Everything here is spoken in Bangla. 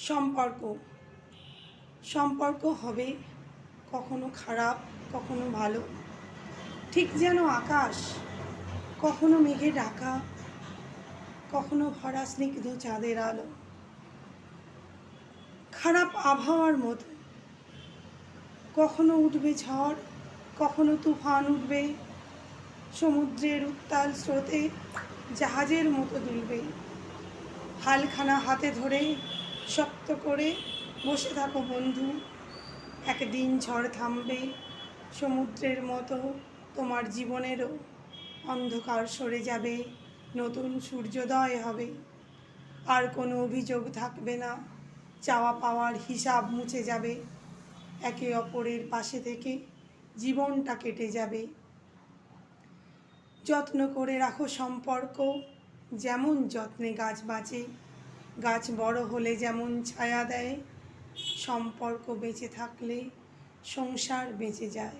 সম্পর্ক। সম্পর্ক হবে কখনো খারাপ, কখনো ভালো। ঠিক যেন আকাশ, কখনো মেঘে ঢাকা, কখনো ভরা স্নিগ্ধ চাঁদের আলো। খারাপ আবহাওয়ার মতো। কখনো উঠবে ঝড়, কখনো তুফান উঠবে। সমুদ্রের উত্তাল স্রোতে জাহাজের মতো দুলবে। হালখানা হাতে ধরে শক্ত করে বসে থাকো বন্ধু। একদিন ঝড় থামবে সমুদ্রের মতো, তোমার জীবনেরও অন্ধকার সরে যাবে, নতুন সূর্যোদয় হবে। আর কোনো অভিযোগ থাকবে না, চাওয়া পাওয়ার হিসাব মুছে যাবে। একে অপরের পাশে থেকে জীবনটা কেটে যাবে। যত্ন করে রাখো সম্পর্ক, যেমন যত্নে গাছ বাঁচে গাছ বড় হলে যেমন ছায়া দেয় সম্পর্ক বেঁচে থাকলে সংসার বেঁচে যায়।